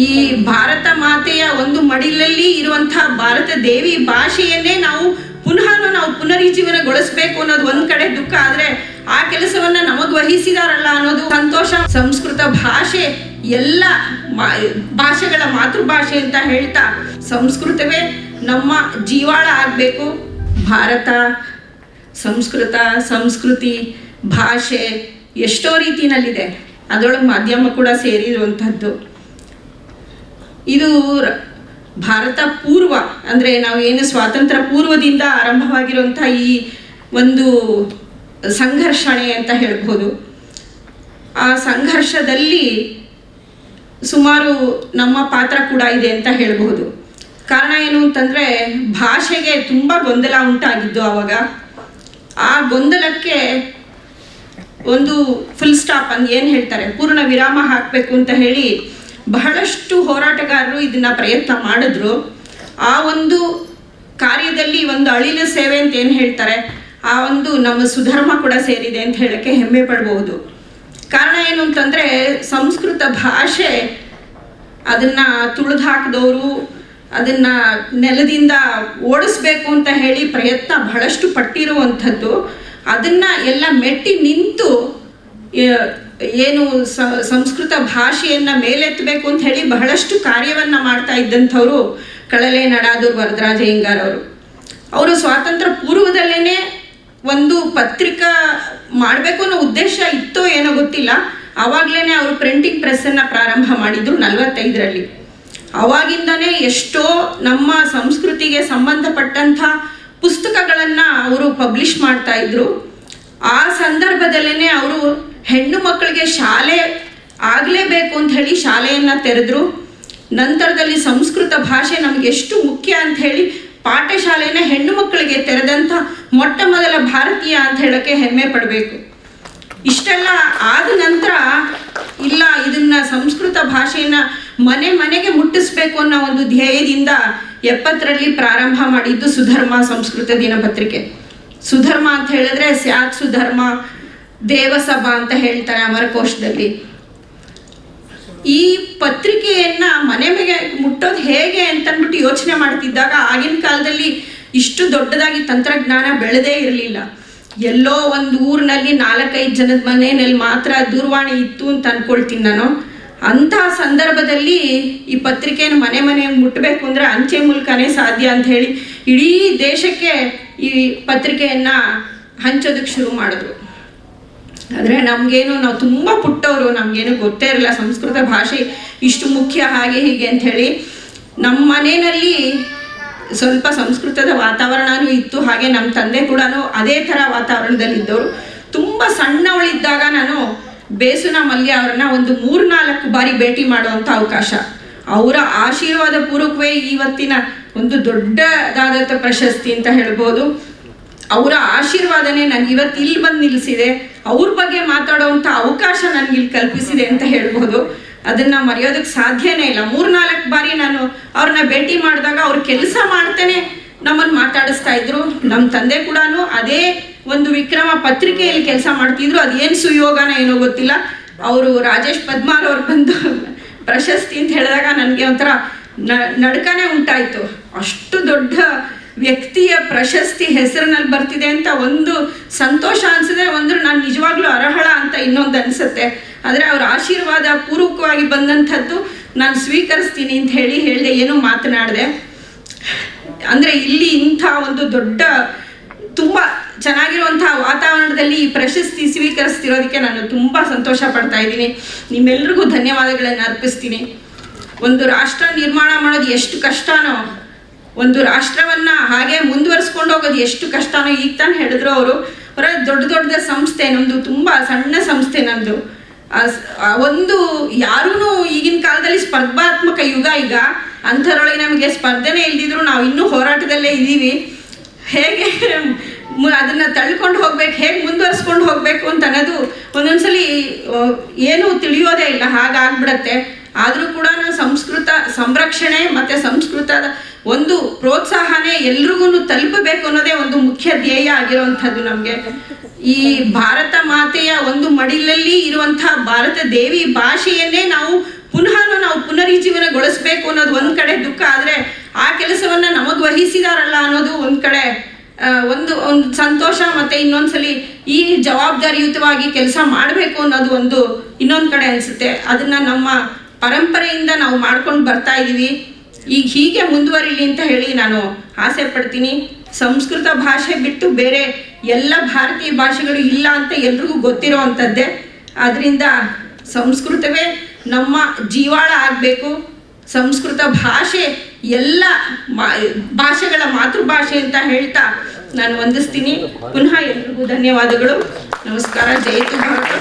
ಈ ಭಾರತ ಮಾತೆಯ ಒಂದು ಮಡಿಲಲ್ಲಿ ಇರುವಂತಹ ಭಾರತ ದೇವಿ ಭಾಷೆಯನ್ನೇ ನಾವು ಪುನಃ ನಾವು ಪುನರುಜ್ಜೀವನಗೊಳಿಸಬೇಕು ಅನ್ನೋದು ಒಂದ್ ಕಡೆ ದುಃಖ ಆದ್ರೆ ಆ ಕೆಲಸವನ್ನ ನಮಗ್ ವಹಿಸಿದಾರಲ್ಲ ಅನ್ನೋದು ಸಂತೋಷ. ಸಂಸ್ಕೃತ ಭಾಷೆ ಎಲ್ಲ ಭಾಷೆಗಳ ಮಾತೃಭಾಷೆ ಅಂತ ಹೇಳ್ತಾ ಸಂಸ್ಕೃತವೇ ನಮ್ಮ ಜೀವಾಳ ಆಗ್ಬೇಕು. ಭಾರತ, ಸಂಸ್ಕೃತ, ಸಂಸ್ಕೃತಿ, ಭಾಷೆ ಎಷ್ಟೋ ರೀತಿನಲ್ಲಿದೆ. ಅದರೊಳಗೆ ಮಾಧ್ಯಮ ಕೂಡ ಸೇರಿರುವಂಥದ್ದು ಇದು ಭಾರತ ಪೂರ್ವ, ಅಂದರೆ ನಾವು ಏನು ಸ್ವಾತಂತ್ರ್ಯ ಪೂರ್ವದಿಂದ ಆರಂಭವಾಗಿರುವಂಥ ಈ ಒಂದು ಸಂಘರ್ಷಣೆ ಅಂತ ಹೇಳ್ಬೋದು. ಆ ಸಂಘರ್ಷದಲ್ಲಿ ಸುಮಾರು ನಮ್ಮ ಪಾತ್ರ ಕೂಡ ಇದೆ ಅಂತ ಹೇಳಬಹುದು ಕಾರಣ ಏನು ಅಂತಂದರೆ, ಭಾಷೆಗೆ ತುಂಬ ಗೊಂದಲ ಉಂಟಾಗಿದ್ದು ಆವಾಗ. ಆ ಗೊಂದಲಕ್ಕೆ ಒಂದು ಫುಲ್ ಸ್ಟಾಪ್ ಅಂತ ಏನು ಹೇಳ್ತಾರೆ? ಪೂರ್ಣ ವಿರಾಮ ಹಾಕಬೇಕು ಅಂತ ಹೇಳಿ ಬಹಳಷ್ಟು ಹೋರಾಟಗಾರರು ಇದನ್ನ ಪ್ರಯತ್ನ ಮಾಡಿದ್ರು. ಆ ಒಂದು ಕಾರ್ಯದಲ್ಲಿ ಒಂದು ಅಳಿಲು ಸೇವೆ ಅಂತ ಏನು ಹೇಳ್ತಾರೆ? ಆ ಒಂದು ನಮ್ಮ ಸುಧರ್ಮ ಕೂಡ ಸೇರಿದೆ ಅಂತ ಹೇಳಕ್ಕೆ ಹೆಮ್ಮೆ ಪಡ್ಬೋದು. ಕಾರಣ ಏನು ಅಂತಂದರೆ ಸಂಸ್ಕೃತ ಭಾಷೆ ಅದನ್ನ ತುಳಿದು ಹಾಕಿದವರು, ಅದನ್ನ ನೆಲದಿಂದ ಓಡಿಸ್ಬೇಕು ಅಂತ ಹೇಳಿ ಪ್ರಯತ್ನ ಬಹಳಷ್ಟು ಪಟ್ಟಿರುವಂಥದ್ದು. ಅದನ್ನ ಎಲ್ಲ ಮೆಟ್ಟಿ ನಿಂತು ಏನು ಸಂಸ್ಕೃತ ಭಾಷೆಯನ್ನ ಮೇಲೆತ್ತಬೇಕು ಅಂತ ಹೇಳಿ ಬಹಳಷ್ಟು ಕಾರ್ಯವನ್ನ ಮಾಡ್ತಾ ಇದ್ದಂಥವರು ಕಳಲೆ ನಡಾದೂರ್ ವರದರಾಜ ಅವರು. ಅವರು ಸ್ವಾತಂತ್ರ್ಯ ಪೂರ್ವದಲ್ಲೇನೆ ಒಂದು ಪತ್ರಿಕಾ ಮಾಡಬೇಕು ಅನ್ನೋ ಉದ್ದೇಶ ಇತ್ತೋ ಏನೋ ಗೊತ್ತಿಲ್ಲ. ಆವಾಗಲೇ ಅವರು ಪ್ರಿಂಟಿಂಗ್ ಪ್ರೆಸ್ಸನ್ನು ಪ್ರಾರಂಭ ಮಾಡಿದ್ರು ನಲವತ್ತೈದರಲ್ಲಿ. ಅವಾಗಿಂದನೇ ಎಷ್ಟೋ ನಮ್ಮ ಸಂಸ್ಕೃತಿಗೆ ಸಂಬಂಧಪಟ್ಟಂಥ ಪುಸ್ತಕಗಳನ್ನು ಅವರು ಪಬ್ಲಿಷ್ ಮಾಡ್ತಾ ಇದ್ರು. ಆ ಸಂದರ್ಭದಲ್ಲೇ ಅವರು ಹೆಣ್ಣು ಮಕ್ಕಳಿಗೆ ಶಾಲೆ ಆಗಲೇಬೇಕು ಅಂತ ಹೇಳಿ ಶಾಲೆಯನ್ನು ತೆರೆದ್ರು. ನಂತರದಲ್ಲಿ ಸಂಸ್ಕೃತ ಭಾಷೆ ನಮಗೆ ಎಷ್ಟು ಮುಖ್ಯ ಅಂತ ಹೇಳಿ ಪಾಠಶಾಲೆಯನ್ನು ಹೆಣ್ಣು ಮಕ್ಕಳಿಗೆ ತೆರೆದಂಥ ಮೊಟ್ಟ ಮೊದಲ ಭಾರತೀಯ ಅಂತ ಹೇಳೋಕ್ಕೆ ಹೆಮ್ಮೆ ಪಡಬೇಕು. ಇಷ್ಟೆಲ್ಲ ಆದ ನಂತರ ಇಲ್ಲ, ಇದನ್ನ ಸಂಸ್ಕೃತ ಭಾಷೆಯನ್ನ ಮನೆ ಮನೆಗೆ ಮುಟ್ಟಿಸ್ಬೇಕು ಅನ್ನೋ ಒಂದು ಧ್ಯೇಯದಿಂದ ಎಪ್ಪತ್ತರಲ್ಲಿ ಪ್ರಾರಂಭ ಮಾಡಿದ್ದು ಸುಧರ್ಮ ಸಂಸ್ಕೃತ ದಿನಪತ್ರಿಕೆ. ಸುಧರ್ಮ ಅಂತ ಹೇಳಿದ್ರೆ ಸ್ಯಾತ್ ಸುಧರ್ಮ ದೇವಸಭಾ ಅಂತ ಹೇಳ್ತಾರೆ ಅಮರಕೋಶದಲ್ಲಿ. ಈ ಪತ್ರಿಕೆಯನ್ನ ಮನೆ ಮೇಲೆ ಮುಟ್ಟೋದು ಹೇಗೆ ಅಂತಂದ್ಬಿಟ್ಟು ಯೋಚನೆ ಮಾಡ್ತಿದ್ದಾಗ ಆಗಿನ ಕಾಲದಲ್ಲಿ ಇಷ್ಟು ದೊಡ್ಡದಾಗಿ ತಂತ್ರಜ್ಞಾನ ಬೆಳೆದೇ ಇರಲಿಲ್ಲ. ಎಲ್ಲೋ ಒಂದು ಊರಿನಲ್ಲಿ ನಾಲ್ಕೈದು ಜನದ ಮನೆಯಲ್ಲಿ ಮಾತ್ರ ದೂರವಾಣಿ ಇತ್ತು ಅಂತ ಅನ್ಕೊಳ್ತೀನಿ ನಾನು. ಅಂತಹ ಸಂದರ್ಭದಲ್ಲಿ ಈ ಪತ್ರಿಕೆಯನ್ನು ಮನೆ ಮನೆ ಮುಟ್ಟಬೇಕು ಅಂದರೆ ಅಂಚೆ ಮೂಲಕನೇ ಸಾಧ್ಯ ಅಂತ ಹೇಳಿ ಇಡೀ ದೇಶಕ್ಕೆ ಈ ಪತ್ರಿಕೆಯನ್ನು ಹಂಚೋದಕ್ಕೆ ಶುರು ಮಾಡಿದ್ರು. ಆದರೆ ನಮಗೇನು, ನಾವು ತುಂಬ ಪುಟ್ಟವರು, ನಮಗೇನು ಗೊತ್ತೇ ಇರಲ್ಲ ಸಂಸ್ಕೃತ ಭಾಷೆ ಇಷ್ಟು ಮುಖ್ಯ ಹಾಗೆ ಹೀಗೆ ಅಂತ ಹೇಳಿ. ನಮ್ಮ ಮನೆಯಲ್ಲಿ ಸ್ವಲ್ಪ ಸಂಸ್ಕೃತದ ವಾತಾವರಣನೂ ಇತ್ತು, ಹಾಗೆ ನಮ್ಮ ತಂದೆ ಕೂಡ ಅದೇ ಥರ ವಾತಾವರಣದಲ್ಲಿದ್ದವರು. ತುಂಬ ಸಣ್ಣವಳಿದ್ದಾಗ ನಾನು ಬೇಸುನ ಮಲ್ಯ ಅವ್ರನ್ನ ಒಂದು ಮೂರ್ನಾಲ್ಕು ಬಾರಿ ಭೇಟಿ ಮಾಡುವಂಥ ಅವಕಾಶ. ಅವರ ಆಶೀರ್ವಾದ ಪೂರ್ವಕವೇ ಇವತ್ತಿನ ಒಂದು ದೊಡ್ಡದಾದಂಥ ಪ್ರಶಸ್ತಿ ಅಂತ ಹೇಳ್ಬೋದು. ಅವರ ಆಶೀರ್ವಾದನೇ ನನಗೆ ಇವತ್ತು ಇಲ್ಲಿ ಬಂದು ನಿಲ್ಲಿಸಿದೆ. ಅವ್ರ ಬಗ್ಗೆ ಮಾತಾಡೋವಂಥ ಅವಕಾಶ ನನಗೆ ಇಲ್ಲಿ ಕಲ್ಪಿಸಿದೆ ಅಂತ ಹೇಳ್ಬೋದು. ಅದನ್ನ ಮರೆಯೋದಕ್ಕೆ ಸಾಧ್ಯನೇ ಇಲ್ಲ. ಮೂರ್ನಾಲ್ಕು ಬಾರಿ ನಾನು ಅವ್ರನ್ನ ಭೇಟಿ ಮಾಡಿದಾಗ ಅವ್ರ ಕೆಲಸ ಮಾಡ್ತೇನೆ ನಮ್ಮನ್ನು ಮಾತಾಡಿಸ್ತಾ ಇದ್ರು. ನಮ್ಮ ತಂದೆ ಕೂಡ ಅದೇ ಒಂದು ವಿಕ್ರಮ ಪತ್ರಿಕೆಯಲ್ಲಿ ಕೆಲಸ ಮಾಡ್ತಿದ್ರು. ಅದೇನು ಸುಯೋಗನ ಏನೋ ಗೊತ್ತಿಲ್ಲ. ಅವರು ರಾಜೇಶ್ ಪದ್ಮಾರ್ ಅವ್ರು ಬಂದು ಪ್ರಶಸ್ತಿ ಅಂತ ಹೇಳಿದಾಗ ನನಗೆ ಒಂಥರ ನಡ್ಕನೇ ಉಂಟಾಯಿತು. ಅಷ್ಟು ದೊಡ್ಡ ವ್ಯಕ್ತಿಯ ಪ್ರಶಸ್ತಿ ಹೆಸರಿನಲ್ಲಿ ಬರ್ತಿದೆ ಅಂತ ಒಂದು ಸಂತೋಷ ಅನಿಸಿದೆ ಒಂದು ನಾನು ನಿಜವಾಗ್ಲೂ ಅರ್ಹಳ ಅಂತ ಇನ್ನೊಂದು ಅನಿಸುತ್ತೆ. ಆದರೆ ಅವ್ರ ಆಶೀರ್ವಾದ ಪೂರ್ವಕವಾಗಿ ಬಂದಂಥದ್ದು ನಾನು ಸ್ವೀಕರಿಸ್ತೀನಿ ಅಂತ ಹೇಳಿ ಹೇಳಿದೆ, ಏನು ಮಾತನಾಡಿದೆ. ಅಂದರೆ ಇಲ್ಲಿ ಇಂಥ ಒಂದು ದೊಡ್ಡ, ತುಂಬ ಚೆನ್ನಾಗಿರುವಂತಹ ವಾತಾವರಣದಲ್ಲಿ ಈ ಪ್ರಶಸ್ತಿ ಸ್ವೀಕರಿಸ್ತಿರೋದಕ್ಕೆ ನಾನು ತುಂಬ ಸಂತೋಷ ಪಡ್ತಾ ಇದ್ದೀನಿ. ನಿಮ್ಮೆಲ್ರಿಗೂ ಧನ್ಯವಾದಗಳನ್ನು ಅರ್ಪಿಸ್ತೀನಿ. ಒಂದು ರಾಷ್ಟ್ರ ನಿರ್ಮಾಣ ಮಾಡೋದು ಎಷ್ಟು ಕಷ್ಟನೋ ಒಂದು ರಾಷ್ಟ್ರವನ್ನ ಹಾಗೆ ಮುಂದುವರಿಸ್ಕೊಂಡು ಹೋಗೋದು ಎಷ್ಟು ಕಷ್ಟನೋ ಈಗ ತಾನು ಹೇಳಿದ್ರು ಅವರು. ಅವರ ದೊಡ್ಡ ದೊಡ್ಡ ಸಂಸ್ಥೆ ನಮ್ಮದು ತುಂಬ ಸಣ್ಣ ಸಂಸ್ಥೆ ನಮ್ಮದು ಒಂದು ಯಾರೂ ಈಗಿನ ಕಾಲದಲ್ಲಿ ಸ್ಪರ್ಧಾತ್ಮಕ ಯುಗ ಈಗ. ಅಂಥದ್ರೊಳಗೆ ನಮಗೆ ಸ್ಪರ್ಧೆನೇ ಇಲ್ದಿದ್ರು ನಾವು ಇನ್ನೂ ಹೋರಾಟದಲ್ಲೇ ಇದ್ದೀವಿ. ಹೇಗೆ ಅದನ್ನ ತಳ್ಕೊಂಡು ಹೋಗ್ಬೇಕು, ಹೇಗೆ ಮುಂದುವರಿಸ್ಕೊಂಡು ಹೋಗ್ಬೇಕು ಅಂತ ಅನ್ನೋದು ಒಂದೊಂದ್ಸಲಿ ಏನು ಏನೂ ತಿಳಿಯೋದೇ ಇಲ್ಲ. ಹಾಗಾಗ್ಬಿಡತ್ತೆ. ಆದರೂ ಕೂಡ ನಾವು ಸಂಸ್ಕೃತ ಸಂರಕ್ಷಣೆ ಮತ್ತೆ ಸಂಸ್ಕೃತದ ಒಂದು ಪ್ರೋತ್ಸಾಹನೇ ಎಲ್ರಿಗೂ ತಲುಪಬೇಕು ಅನ್ನೋದೇ ಒಂದು ಮುಖ್ಯ ಧ್ಯೇಯ ಆಗಿರುವಂಥದ್ದು ನಮಗೆ. ಈ ಭಾರತ ಮಾತೆಯ ಒಂದು ಮಡಿಲಲ್ಲಿ ಇರುವಂತಹ ಭಾರತ ದೇವಿ ಭಾಷೆಯನ್ನೇ ನಾವು ಪುನಃ ನಾವು ಪುನರುಜ್ಜೀವನಗೊಳಿಸ್ಬೇಕು ಅನ್ನೋದು ಒಂದು ಕಡೆ ದುಃಖ ಆದರೆ ಆ ಕೆಲಸವನ್ನ ನಮಗೆ ವಹಿಸಿದಾರಲ್ಲ ಅನ್ನೋದು ಒಂದು ಕಡೆ ಒಂದು ಒಂದು ಸಂತೋಷ ಮತ್ತೆ ಇನ್ನೊಂದ್ಸಲಿ ಈ ಜವಾಬ್ದಾರಿಯುತವಾಗಿ ಕೆಲಸ ಮಾಡಬೇಕು ಅನ್ನೋದು ಒಂದು ಇನ್ನೊಂದು ಕಡೆ ಅನಿಸುತ್ತೆ. ಅದನ್ನ ನಮ್ಮ ಪರಂಪರೆಯಿಂದ ನಾವು ಮಾಡ್ಕೊಂಡು ಬರ್ತಾ ಇದ್ದೀವಿ ಈಗ ಹೀಗೆ ಮುಂದುವರಿಲಿ ಅಂತ ಹೇಳಿ ನಾನು ಆಸೆ ಪಡ್ತೀನಿ ಸಂಸ್ಕೃತ ಭಾಷೆ ಬಿಟ್ಟು ಬೇರೆ ಎಲ್ಲ ಭಾರತೀಯ ಭಾಷೆಗಳು ಇಲ್ಲ ಅಂತ ಎಲ್ರಿಗೂ ಗೊತ್ತಿರೋವಂಥದ್ದೇ ಆದ್ದರಿಂದ ಸಂಸ್ಕೃತವೇ ನಮ್ಮ ಜೀವಾಳ ಆಗಬೇಕು. ಸಂಸ್ಕೃತ ಭಾಷೆ ಎಲ್ಲ ಮಾ, ಭಾಷೆಗಳ ಮಾತೃಭಾಷೆ ಅಂತ ಹೇಳ್ತಾ ನಾನು ವಂದಿಸ್ತೀನಿ. ಪುನಃ ಎಲ್ರಿಗೂ ಧನ್ಯವಾದಗಳು. ನಮಸ್ಕಾರ. ಜಯತು ಭಾರತ